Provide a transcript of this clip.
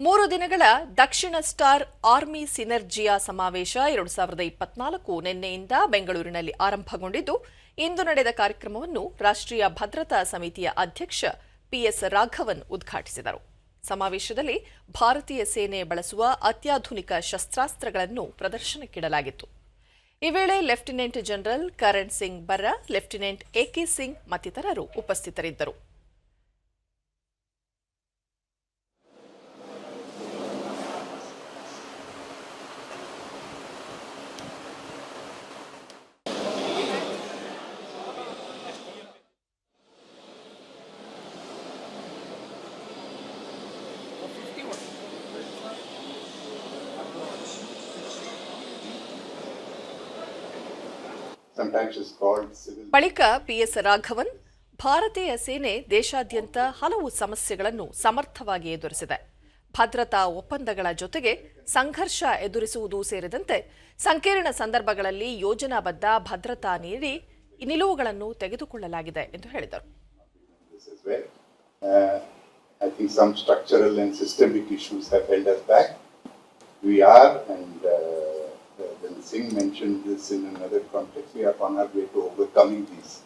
ಮೂರು ದಿನಗಳ ದಕ್ಷಿಣ star army Synergia ಸಮಾವೇಶ ಎರಡು ಸಾವಿರದ ಇಪ್ಪತ್ನಾಲ್ಕು ನಿನ್ನೆಯಿಂದ ಬೆಂಗಳೂರಿನಲ್ಲಿ ಆರಂಭಗೊಂಡಿದ್ದು, ಇಂದು ನಡೆದ ಕಾರ್ಯಕ್ರಮವನ್ನು ರಾಷ್ಟ್ರೀಯ ಭದ್ರತಾ ಸಮಿತಿಯ ಅಧ್ಯಕ್ಷ ಪಿಎಸ್ ರಾಘವನ್ ಉದ್ಘಾಟಿಸಿದರು. ಸಮಾವೇಶದಲ್ಲಿ ಭಾರತೀಯ ಸೇನೆ ಬಳಸುವ ಅತ್ಯಾಧುನಿಕ ಶಸ್ತ್ರಾಸ್ತ್ರಗಳನ್ನು ಪ್ರದರ್ಶನಕ್ಕಿಡಲಾಗಿತ್ತು. ಈ ವೇಳೆ ಲೆಫ್ಟಿನೆಂಟ್ ಜನರಲ್ ಕರಣ್ ಸಿಂಗ್ ಬರ್ರ, ಲೆಫ್ಟಿನೆಂಟ್ ಎಕೆ ಸಿಂಗ್ ಮತ್ತಿತರರು ಉಪಸ್ಥಿತರಿದ್ದರು. ಬಳಿಕ ಪಿಎಸ್ ರಾಘವನ್ ಭಾರತೀಯ ಸೇನೆ ದೇಶಾದ್ಯಂತ ಹಲವು ಸಮಸ್ಯೆಗಳನ್ನು ಸಮರ್ಥವಾಗಿ ಎದುರಿಸಿದೆ ಭದ್ರತಾ ಒಪ್ಪಂದಗಳ ಜೊತೆಗೆ ಸಂಘರ್ಷ ಎದುರಿಸುವುದು ಸೇರಿದಂತೆ ಸಂಕೀರ್ಣ ಸಂದರ್ಭಗಳಲ್ಲಿ ಯೋಜನಾಬದ್ಧ ಭದ್ರತಾ ನೀಡಿ ನಿಲುವುಗಳನ್ನು ತೆಗೆದುಕೊಳ್ಳಲಾಗಿದೆ ಎಂದು ಹೇಳಿದರು this as well. I think some structural and systemic issues have held us back. We are, and when Singh mentioned this in another context, we are on our way to overcoming these